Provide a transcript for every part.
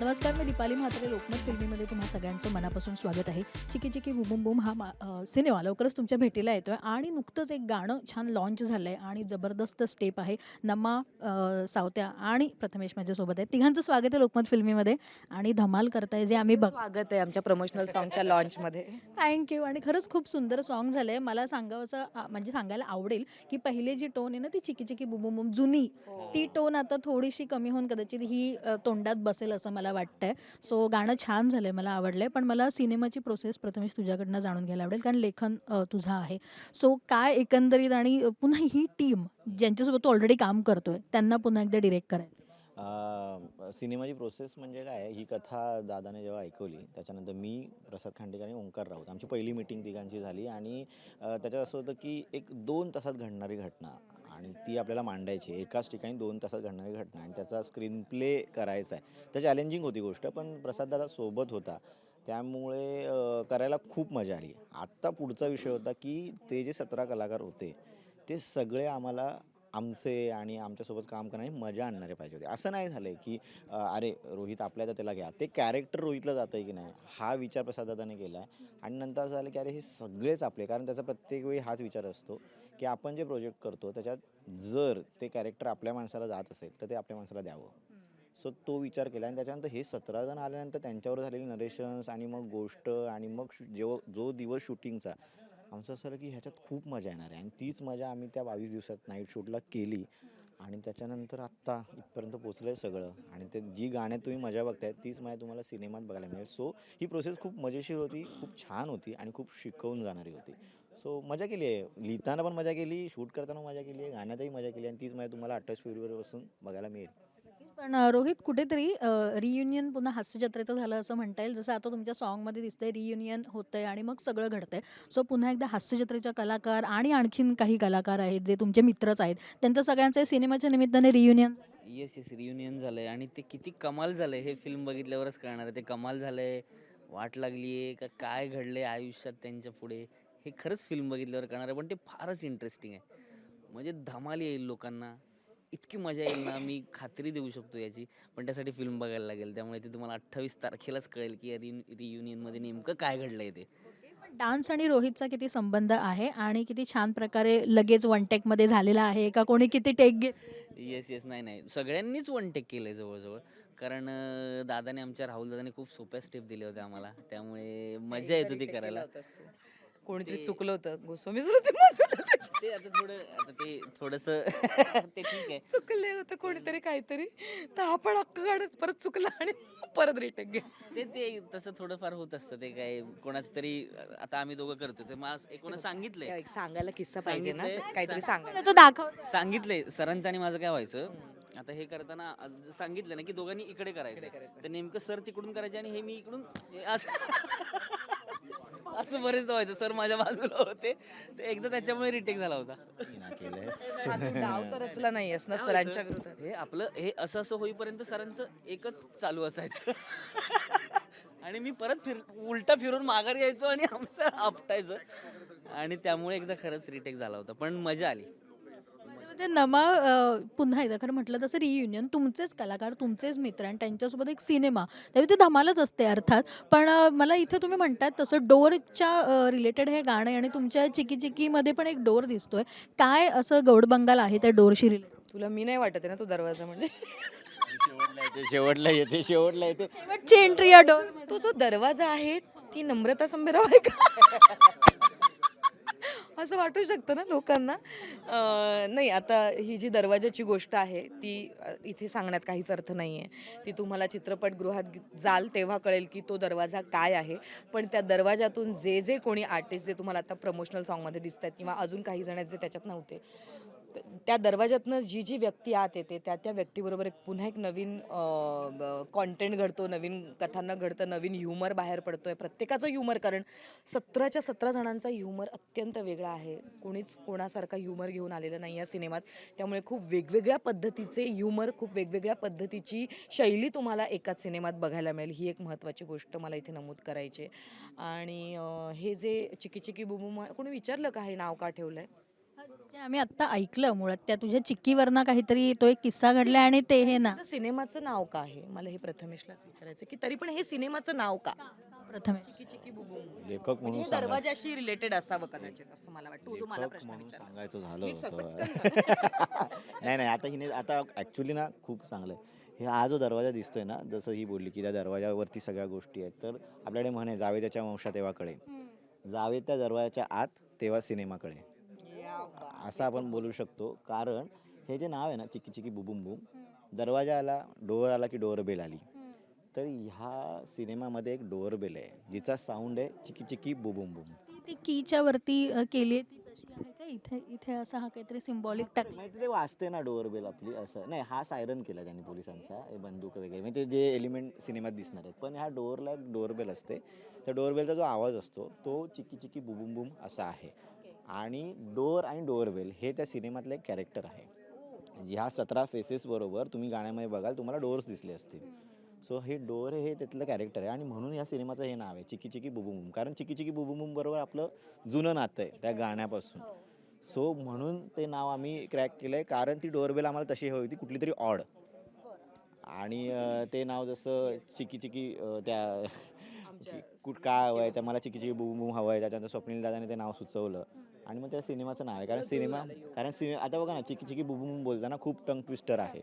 नमस्कार मी दीपाली म्हात्रे लोकमत फिल्मीमध्ये तुम्हा सगळ्यांचं मनापासून स्वागत आहे. चिकी चिकी बुबुम बुम हा मा सिनेमा. लवकरच तुमच्या भेटीला येतो आहे आणि नुकतंच एक गाणं छान लॉन्च झालं आहे आणि जबरदस्त स्टेप आहे. नमा सावत्या आणि प्रथमेश माझ्यासोबत आहे तिघांचं स्वागत आहे लोकमत फिल्मीमध्ये. आणि धमाल करताय जे आम्ही बघ स्वागत आहे आमच्या प्रमोशनल सॉंगच्या लॉन्च मध्ये. थँक्यू आणि खरंच खूप सुंदर सॉन्ग झालं आहे मला सांगावंसं म्हणजे सांगायला आवडेल की पहिले जी टोन आहे ना ती चिकी चिकी बुबुम बुम जुनी. ती टोन आता थोडीशी कमी होऊन कदाचित ही तोंडात बसेल असं मला मला वाटतंय. सो गाणं छान झालंय मला आवडलंय. पण मला सिनेमाची प्रोसेस प्रथमेश तुझ्याकडनं जाणून घ्यायला आवडेल कारण लेखन तुझं आहे. सो काय एकंदरीत आणि पुन्हा ही टीम ज्यांच्यासोबत तू ऑलरेडी काम करतोय त्यांना पुन्हा एकदा डिरेक्ट करायचं. सिनेमाची प्रोसेस म्हणजे काय? ही कथा दादाने जेव्हा ऐकवली त्याच्यानंतर मी प्रसाद खांडेकर आणि ओंकार राऊत आमची पहिली मिटिंग तिघांची झाली. आणि त्याच्यात असं होतं की एक दोन तासात घडणारी घटना. आणि ती आपल्याला मांडायची. आहे. एकाच ठिकाणी दोन तासात घडणारी घटना आणि त्याचा स्क्रीन प्ले करायचा आहे. तर चॅलेंजिंग होती गोष्ट पण प्रसाद दादा सोबत होता. त्यामुळे करायला खूप मजा आली. आत्ता पुढचा विषय होता की ते जे सतरा कलाकार होते ते सगळे आम्हाला आमचे आणि आमच्यासोबत काम करणारी मजा आणणारे पाहिजे होते. असं नाही झालं की अरे रोहित आपल्या तर त्याला घ्या. ते कॅरेक्टर रोहितला जातं आहे की नाही हा विचार प्रसादाने केला आहे आणि नंतर असं झालं की अरे हे सगळेच आपले. कारण त्याचा प्रत्येक वेळी हाच विचार असतो. की आपण जे प्रोजेक्ट करतो त्याच्यात जर ते कॅरेक्टर आपल्या माणसाला जात असेल तर ते आपल्या माणसाला द्यावं. सो तो विचार केला आणि त्याच्यानंतर हे सतरा जण आल्यानंतर त्यांच्यावर झालेली नरेशन्स आणि मग गोष्ट आणि मग शू- जेव्हा जो दिवस शूटिंगचा आमचं असं की ह्याच्यात खूप मजा येणार आहे. आणि तीच मजा आम्ही त्या बावीस दिवसात नाईट शूटला केली. आणि त्याच्यानंतर आत्ता इथपर्यंत पोचलं आहे सगळं. आणि ते जी गाण्यात तुम्ही मजा बघताय तीच मजा तुम्हाला सिनेमात बघायला मिळेल. सो ही प्रोसेस खूप मजेशीर होती खूप छान होती आणि खूप शिकवून जाणारी होती. सो मजा केली आहे. लिहिताना पण मजा केली शूट करताना मजा केली आहे गाण्यातही मजा केली आणि तीच मजा तुम्हाला अठ्ठावीस फेब्रुवारीपासून बघायला मिळेल. पण रोहित कुठेतरी रियुनियन पुन्हा हास्यजत्रेचं झालं असं म्हणता येईल. जसं आता तुमच्या सॉन्गमध्ये दिसतंय रियुनियन होतंय आणि मग सगळं घडतंय. सो पुन्हा एकदा हास्यजत्रेच्या कलाकार आणि आणखीन काही कलाकार आहेत जे तुमचे मित्रच आहेत. त्यांचं सगळ्यांचं सिनेमाच्या निमित्ताने रियुनियन येस येस रियुनियन झालंय आणि ते किती कमाल झालंय. हे फिल्म बघितल्यावरच कळणार आहे. ते कमाल झालंय. वाट लागली आहे का काय घडलंय आयुष्यात त्यांच्या पुढे? हे खरंच फिल्म बघितल्यावर कळणार आहे पण ते फारच इंटरेस्टिंग आहे. म्हणजे धमाल येईल लोकांना इतकी मजा येईल ना मी खात्री देऊ शकतो याची. पण त्यासाठी फिल्म बघायला लागेल त्यामुळे ते तुम्हाला अठ्ठावीस तारखेलाच कळेल की या रियुनियनमध्ये नेमकं काय घडलंय ते. डान्स आणि रोहितचा किती संबंध आहे आणि किती छान प्रकारे लगेच वन टेकमध्ये झालेला आहे का कोणी किती टेक घे? येस येस नाही नाही. सगळ्यांनीच वन टेक केलंय जवळजवळ. कारण दादाने आमच्या राहुल दादाने खूप सोप्या स्टेप दिले होते आम्हाला. त्यामुळे मजा येत होती करायला. कोणीतरी ते- चुकलं होतं. गोस्वामीच होते बाजूला त्याच्या. ते आता थोडं आता ते थोडस ते ठीक आहे. चुकले होतं कोणीतरी काहीतरी. तर आपण हक्क काढत परत चुकला आणि परत रिटेक घे ते ते तसं थोडंफार होत असतं ते काय. कोणाचं तरी आता आम्ही दोघं करतो ते मग कोणा सांगितलंय. सांगायला किस्सा पाहिजे ना? काहीतरी सांगा तो दाखव. सांगितलंय सरांचं आणि माझं काय व्हायचं? आता हे करताना आज सांगितलं ना की दोघांनी इकडे करायचं तर नेमकं सर तिकडून करायचे आणि हे मी इकडून हे असं असं बरेच व्हायचं. सर माझ्या बाजूला होते. ते एकदा त्याच्यामुळे रिटेक झाला होता. डाव तर रचला नाहीयेस ना सरांच्या? विरोधात? हे आपलं हे असं असं होईपर्यंत सरांचं एकच चालू असायचं. आणि मी परत फिर उलटा फिरून माघारी यायचो आणि आमचं आपटायचं. आणि त्यामुळे एकदा खरंच रिटेक झाला होता. पण मजा आली. ते नमा अ, पुन्हा एकदा खरं म्हटलं तसं रियुनियन तुमचेच कलाकार तुमचेच मित्र आणि त्यांच्यासोबत एक सिनेमा त्यावेळी ते धमालच असते अर्थात. पण अ, मला इथं तुम्ही म्हणतात तसं डोरच्या रिलेटेड हे गाणं आहे आणि तुमच्या चिकी चिकीमध्ये पण एक डोर दिसतोय. काय असं गौडबंगाल आहे त्या डोरशी रिलेटेड तुला मी नाही वाटत आहे ना तू दरवाजा म्हणजे? शेवटला येते शेवटला येते शेवटला येते. शेवटची एंट्री या डोर तो जो दरवाजा आहे ती नम्रता संभेराव आहे का? असं वाटू शकतं ना लोकांना? नाही आता ही जी दरवाजाची गोष्ट आहे ती इथे सांगण्यात काहीच अर्थ नाही आहे ती तुम्हाला चित्रपटगृहात जाल तेव्हा कळेल की तो दरवाजा काय आहे. पण त्या दरवाजातून जे जे कोणी आर्टिस्ट जे तुम्हाला आता प्रमोशनल सॉंगमध्ये दिसत आहेत किंवा अजून काही जण आहेत जे त्याच्यात नव्हते त्या दरवाज्यातनं जी जी व्यक्ती आत येते त्या त्या व्यक्तीबरोबर एक पुन्हा एक नवीन कॉन्टेंट घडतो नवीन कथांना घडतं नवीन ह्युमर बाहेर पडतोय. प्रत्येकाचं ह्युमर कारण सतराच्या सतरा जणांचा ह्युमर अत्यंत वेगळा आहे. कोणीच कोणासारखा ह्युमर घेऊन आलेला नाही या सिनेमात. त्यामुळे खूप वेगवेगळ्या पद्धतीचे ह्युमर खूप वेगवेगळ्या पद्धतीची शैली तुम्हाला एकाच सिनेमात बघायला मिळेल. ही एक महत्त्वाची गोष्ट मला इथे नमूद करायची आहे. आणि हे जे चिकी चिकी बुबुमा कोणी विचारलं का हे नाव का ठेवलं आहे आम्ही आता ऐकलं मुळात त्या तुझ्या चिक्कीवरनं काहीतरी तो एक किस्सा घडला आणि ते हे ना. सिनेमाचं नाव का आहे? मला हे प्रथमेशलाच विचारायचं की तरी पण हे सिनेमाचं नाव का? प्रथमेश? चिकी चिकी बुबू लेखक म्हणजे म्हणून हे सांगा दरवाजाशी रिलेटेड असावं कदाचित असं मला वाटतं. तू जो मला लेखक प्रश्न म्हणून. सांगायचं झालं नीट सांग, होतं नाही नाही आता हिने आता ॲक्च्युली ना खूप चांगलं आहे. हे हा जो दरवाजा दिसतोय ना जसं ही बोलली की त्या दरवाजावरती सगळ्या गोष्टी आहेत तर आपल्याकडे म्हणे जावे त्याच्या वंशा तेव्हा कळे जावे त्या दरवाजाच्या आत तेव्हा सिनेमा कळे या बा. असं आपण बोलू शकतो. कारण हे जे नाव आहे ना चिकी चिकी बुबुम बुम दरवाजा आला डोअर आला की डोअर बेल आली. तर ह्या सिनेमामध्ये एक डोअर बेल आहे जिचा साऊंड आहे चिकी चिकी बुबुम बुम ती ती कीच्या वरती अ, केली आहे ती तशी आहे का इथे इथे असा हा काहीतरी सिम्बॉलिक माहिती ते वाचते ना डोअर बेल आपली असं. नाही हा सायरन केला त्यांनी पोलिसांचा हे बंदूक वगैरे. म्हणजे ते जे एलिमेंट सिनेमात दिसणार आहेत. पण ह्या डोअरला एक डोअर बेल असते. त्या डोअर बेलचा जो आवाज असतो तो चिकी चिकी बुबुम बुम असा आहे. आणि डोअर आणि डोअर बेल हे त्या सिनेमातलं एक कॅरेक्टर आहे. ह्या सतरा फेसेस बरोबर तुम्ही गाण्यामध्ये बघाल तुम्हाला डोअर्स दिसले असतील. सो हे डोअर हे त्यातलं कॅरेक्टर आहे आणि म्हणून या सिनेमाचं हे नाव आहे चिकी चिकी बुबुम बुम कारण चिकी चिकी बुबुम बुम बरोबर आपलं जुनं नातं आहे त्या गाण्यापासून. सो म्हणून ते नाव आम्ही क्रॅक केलं आहे कारण ती डोअरबेल आम्हाला तशी हवी होती कुठली तरी ऑड आणि ते नाव जसं चिकी चिकी त्या कुठ काय हवं आहे त्या मला चिकी चिकी बुम बुम हवं आहे त्याच्यानंतर स्वप्नील दादाने ते नाव सुचवलं. आणि मग त्या सिनेमाचं नाव आहे. कारण सिनेमा कारण सिने आता बघा ना चिकी चिकी बुम बुम बोलताना खूप टंग ट्विस्टर आहे.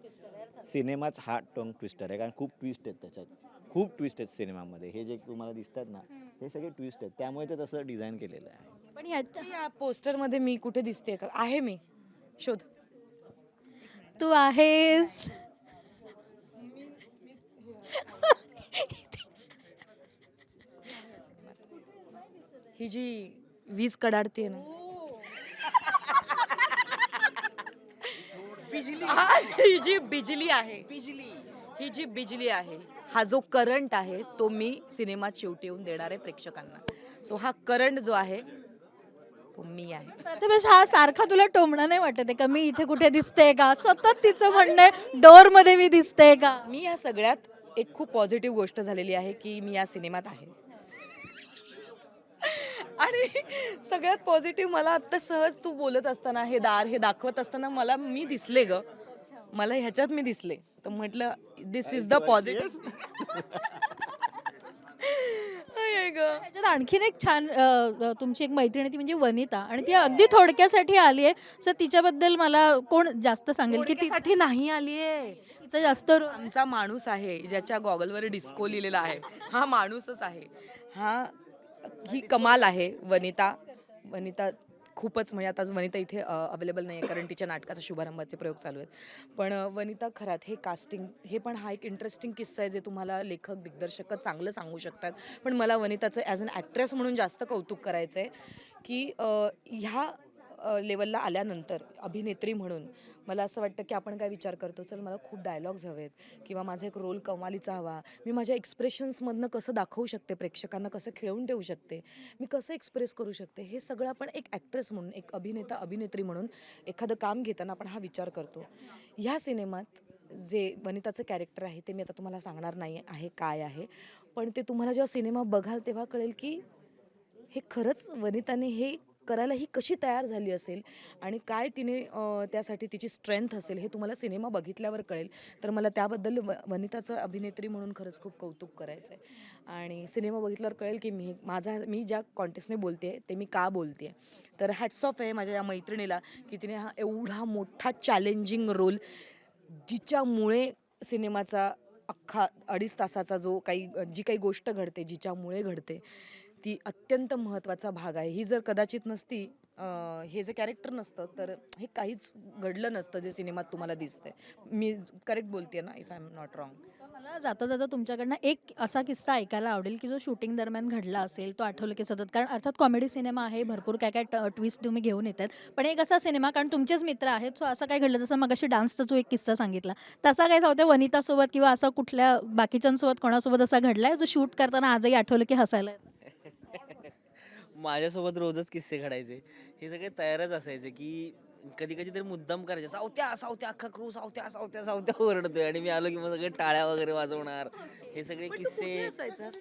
सिनेमाच हा टंग ट्विस्टर आहे. कारण खूप ट्विस्ट आहेत त्याच्यात. खूप ट्विस्ट आहेत सिनेमामध्ये. हे जे तुम्हाला दिसतात ना हे सगळे ट्विस्ट आहेत. त्यामुळे ते तसं डिझाईन केलेलं आहे. पण ह्याच्या या पोस्टरमध्ये मी कुठे दिसते? का आहे मी. शोध. तू आहेस. ही जी वीज कडाडते ना. हा, ही जी बिजली आहे ही जी बिजली आहे हा जो करंट आहे तो मी सिनेमात शेवटी येऊन देणार आहे प्रेक्षकांना. सो हा करंट जो आहे तो मी आहे. प्रथमेश हा सारखा तुला टोमणा नाही वाटत आहे का? मी इथे कुठे दिसते का? सतत तिचं म्हणणं आहे डोअरमध्ये मी दिसते का? मी या सगळ्यात एक खूप पॉझिटिव्ह गोष्ट झालेली आहे की मी या सिनेमात आहे. आणि सगळ्यात पॉझिटिव्ह मला आत्ता सहज तू बोलत असताना हे दार हे दाखवत असताना मला मी दिसले ग. मला ह्याच्यात मी दिसले. तर म्हटलं दिस इज द पॉझिटिव्ह त्याच्यात आणखीन एक छान अ, तुमची एक मैत्रीण आहे ती म्हणजे वनिता आणि ती अगदी थोडक्यासाठी आली आहे. सर तिच्याबद्दल मला कोण जास्त सांगेल की ती साठी नाही आलीये तिचं जास्त रो- आमचा माणूस आहे ज्याच्या गॉगलवर डिस्को लिहिलेला आहे. हा माणूसच आहे. हा ही कमाल आहे. वनिता वनिता खूपच म्हणजे आता वनिता इथे अवेलेबल नाही आहे कारण तिच्या नाटकाचा शुभारंभाचे प्रयोग चालू आहेत. पण वनिता खरात हे कास्टिंग हे पण हा एक इंटरेस्टिंग किस्सा आहे जे तुम्हाला लेखक दिग्दर्शक चांगलं सांगू शकतात. पण मला वनिताचं ॲज अन ॲक्ट्रेस म्हणून जास्त कौतुक करायचं आहे की ह्या लेवलला आल्यानंतर अभिनेत्री म्हणून मला असं वाटतं की आपण काय विचार करतो चल मला खूप डायलॉग्स हवेत किंवा माझा एक रोल कमालीचा हवा. मी माझ्या एक्सप्रेशन्समधनं कसं दाखवू शकते प्रेक्षकांना कसं खेळवून ठेवू शकते मी कसं एक्सप्रेस करू शकते हे सगळं आपण एक ॲक्ट्रेस म्हणून एक अभिनेता अभिनेत्री म्हणून एखादं काम घेताना आपण हा विचार करतो. ह्या सिनेमात जे वनिताचं कॅरेक्टर आहे ते मी आता तुम्हाला सांगणार नाही आहे काय आहे पण ते तुम्हाला जेव्हा सिनेमा बघाल तेव्हा कळेल की हे खरंच वनिताने हे करायला ही कशी तयार झाली असेल आणि काय तिने त्यासाठी तिची स्ट्रेंथ असेल हे तुम्हाला सिनेमा बघितल्यावर कळेल. तर मला त्याबद्दल व वनिताचं अभिनेत्री म्हणून खरंच खूप कौतुक करायचं आहे आणि सिनेमा बघितल्यावर कळेल की मी माझा मी ज्या कॉन्टेस्टने बोलते ते मी का बोलते तर हॅट्स ऑफ आहे माझ्या या मैत्रिणीला की तिने हा एवढा मोठा चॅलेंजिंग रोल जिच्यामुळे सिनेमाचा अख्खा अडीच तासाचा जो काही जी काही गोष्ट घडते जिच्यामुळे घडते ती अत्यंत महत्त्वाचा भाग आहे. ही जर कदाचित नसती अं, हे जे कॅरेक्टर नसतं तर हे काहीच घडलं नसतं जे सिनेमात तुम्हाला दिसतंय. मी करेक्ट बोलते ना if I am not wrong मला जाता जाता तुमच्याकडनं एक असा किस्सा ऐकायला आवडेल की जो शूटिंग दरम्यान घडला असेल तो आठवलं की सतत. कारण अर्थात कॉमेडी सिनेमा आहे भरपूर काय काय ट्विस्ट तुम्ही घेऊन येतात. पण एक असा सिनेमा कारण तुमचेच मित्र आहेत सो असं काय घडलं? जसं मग डान्सचा जो एक किस्सा सांगितला तसा काय होत्या हो वनितासोबत किंवा असा कुठल्या बाकीच्यांसोबत कोणासोबत असा घडलाय? जो शूट करताना आजही आठवलं की हसायला येतं? माझ्यासोबत रोजच किस्से घडायचे. हे सगळे तयारच असायचे की कधी कधी तरी मुद्दाम करायचे सावत्या सावत्या अख्खा क्रू सावत्या सावत्या सावत्या ओरडतोय. आणि मी आलो की मग सगळे टाळ्या वगैरे वाजवणार. हे सगळे किस्से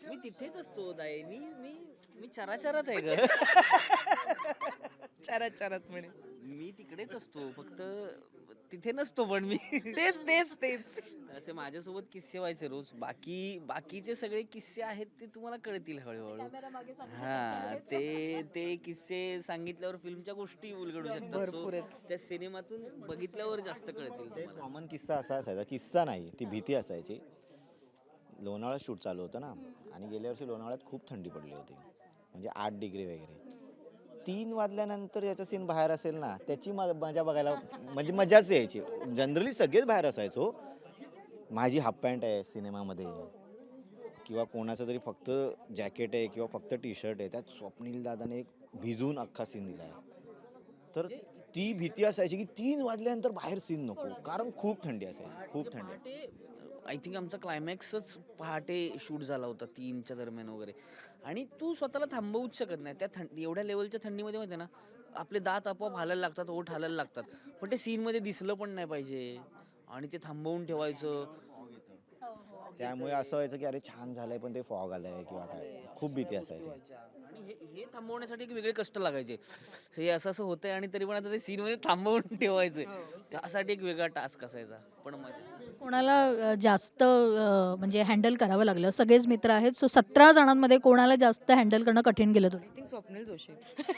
मी तिथेच असतो दाय मी मी मी चराचरात आहे ग. चरत चरत म्हणे. मी तिकडेच असतो. फक्त तिथे नसतो पण मी. तेच तेच तेच. असे माझ्यासोबत किस्से व्हायचे रोज. बाकी बाकीचे सगळे किस्से आहेत ते तुम्हाला कळतील हळूहळू. हा ते ते किस्से सांगितल्यावर फिल्मच्या गोष्टी उलगडू शकतात. So. त्या सिनेमातून बघितल्यावर जास्त कळतील ते तुम्हाला. कॉमन किस्सा असा असायचा किस्सा नाही ती भीती असायची. लोणावळ्यात शूट चालू होतं ना आणि गेल्या वर्षी लोणावळ्यात खूप थंडी पडली होती. म्हणजे आठ डिग्री वगैरे. तीन वाजल्यानंतर याचा सीन बाहेर असेल ना त्याची मजा बघायला म्हणजे मजाच यायची. जनरली सगळेच बाहेर असायचो. माझी हाफ पॅन्ट आहे सिनेमामध्ये. किंवा कोणाचं तरी फक्त जॅकेट आहे किंवा फक्त टी शर्ट आहे त्यात स्वप्नील दादाने एक भिजून अख्खा सीन दिला आहे तर ती भीती असायची की तीन वाजल्यानंतर बाहेर सीन नको. कारण खूप थंडी असायची. खूप थंडी. आय थिंक आमचा क्लायमॅक्सच पहाटे शूट झाला होता तीनच्या दरम्यान वगैरे. आणि तू स्वतःला थांबवूच शकत नाही. त्या थंडी एवढ्या लेवलच्या थंडीमध्ये माहिती ना आपले दात आपोआप हालायला लागतात ओठ हालायला लागतात. पण ते सीनमध्ये दिसलं पण नाही पाहिजे. आणि ते थांबवून ठेवायचं. त्यामुळे असं व्हायचं की अरे छान झालंय पण ते फॉग आलंय किंवा काय. खूप भीती असायची. आणि हे हे थांबवण्यासाठी एक वेगळे कष्ट लागायचे. हे असं असं होतंय आणि तरी पण आता ते सीन मध्ये थांबवून ठेवायचे त्यासाठी एक वेगळा टास्क असायचा. पण मजा. कोणाला जास्त म्हणजे हँडल करावं लागलं? सगळेच मित्र आहेत सो सतरा जणांमध्ये कोणाला जास्त हँडल करणं कठीण गेलं तुला? थिंक स्वप्नील जोशी.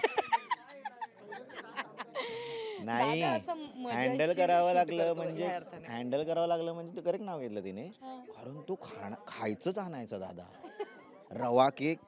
नाही. दादा असं मजेशीर हँडल shoot करावं करतो लागलं ह्या म्हणजे अर्थाने. हँडल करावं लागलं म्हणजे ते करेक्ट नाव घेतलं तिने. कारण तो खाणं खायचंच आणायचा दादा. रवा केक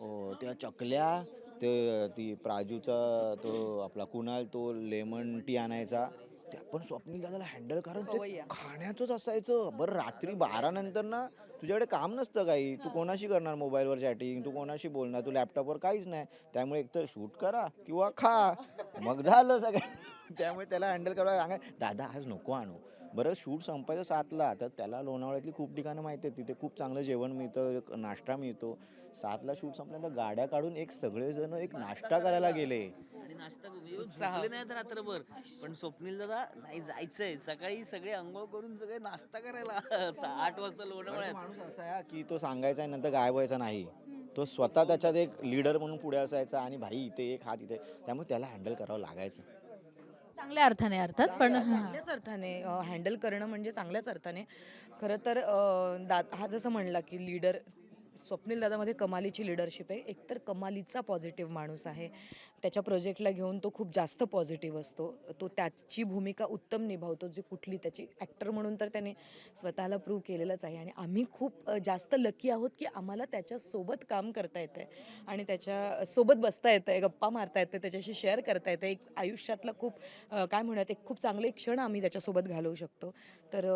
अं, त्या चकल्या ते ती प्राजूचा तो आपला कुणाल तो लेमन टी आणायचा. त्या पण स्वप्नील दादाला हँडल कारण ते. खाण्याचंच असायचं. बरं रात्री बारा नंतर ना तुझ्याकडे काम नसतं काही. तू कोणाशी करणार मोबाईलवर चॅटिंग? तू कोणाशी बोलणार? तू लॅपटॉपवर काहीच नाही. त्यामुळे एकतर शूट करा किंवा खा. मग झालं सगळं. त्यामुळे त्याला हँडल करावं सांगा दादा आज नको आणू. बरं शूट संपायचं सातला. तर त्याला लोणावळ्यातली खूप ठिकाणं माहिती आहेत. तिथे खूप चांगलं जेवण मिळतं एक नाश्ता मिळतो. सातला शूट संपल्यानंतर गाड्या काढून एक सगळेजण एक नाश्ता करायला गेले. नाश्ता करून येऊ, झोपले नाही तर रात्रभर. पण स्वप्नील दादा नाही जायचंय. सकाळी सगळे अंघोळ करून सगळे नाश्ता करायला. आठ वाजता लोणावळ्यात माणूस असा आहे की तो सांगायचा आणि नंतर गायब व्हायचा नाही. तो स्वतः त्याच्यात एक लीडर म्हणून पुढे असायचा आणि भाई इथे एक हात इथे त्यामुळे त्याला हँडल करावं लागायचं. चांगल्या अर्थाने अर्थात. पण हां. चांगल्याच अर्थाने हँडल करणं म्हणजे चांगल्याच अर्थाने. खरं तर अं, दा हा जसं म्हणला की लीडर स्वप्नील दादामध्ये कमालीची लिडरशिप आहे. एकतर कमालीचा पॉझिटिव्ह माणूस आहे. त्याच्या प्रोजेक्टला घेऊन तो खूप जास्त पॉझिटिव्ह असतो. तो त्याची भूमिका उत्तम निभावतो. जी कुठली त्याची ॲक्टर म्हणून तर त्याने स्वतःला प्रूव्ह केलेलंच आहे. आणि आम्ही खूप जास्त लकी आहोत की आम्हाला त्याच्यासोबत काम करता येतं आहे आणि त्याच्या सोबत बसता येतं आहे गप्पा मारता येतं त्याच्याशी शेअर करता येतं एक आयुष्यातला खूप काय म्हणूयात एक खूप चांगले क्षण आम्ही त्याच्यासोबत घालवू शकतो. तर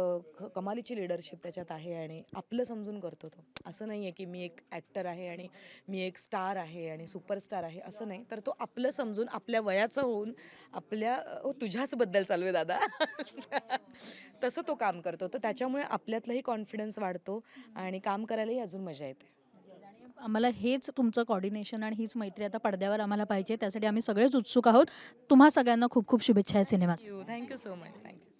कमालीची लिडरशिप त्याच्यात आहे आणि आपलं समजून करतो तो. असं नाही आहे की मी एक ॲक्टर आहे आणि मी एक स्टार आहे आणि सुपरस्टार आहे. असं नाही. तर तो आप आपलं समजून आपल्या वयाचा होऊन आपल्या तुझ्याच बद्दल चालू आहे दादा. तसं तो काम करतो. तर त्याच्यामुळे आपल्यातलाही कॉन्फिडन्स वाढतो आणि काम करायलाही अजून मजा येते. आम्हाला हेच तुमचं कॉर्डिनेशन आणि हीच मैत्री आता पडद्यावर आम्हाला पाहिजे. त्यासाठी आम्ही सगळेच उत्सुक आहोत. तुम्हा सगळ्यांना खूप खूप शुभेच्छा आहे thank you thank you so much thank you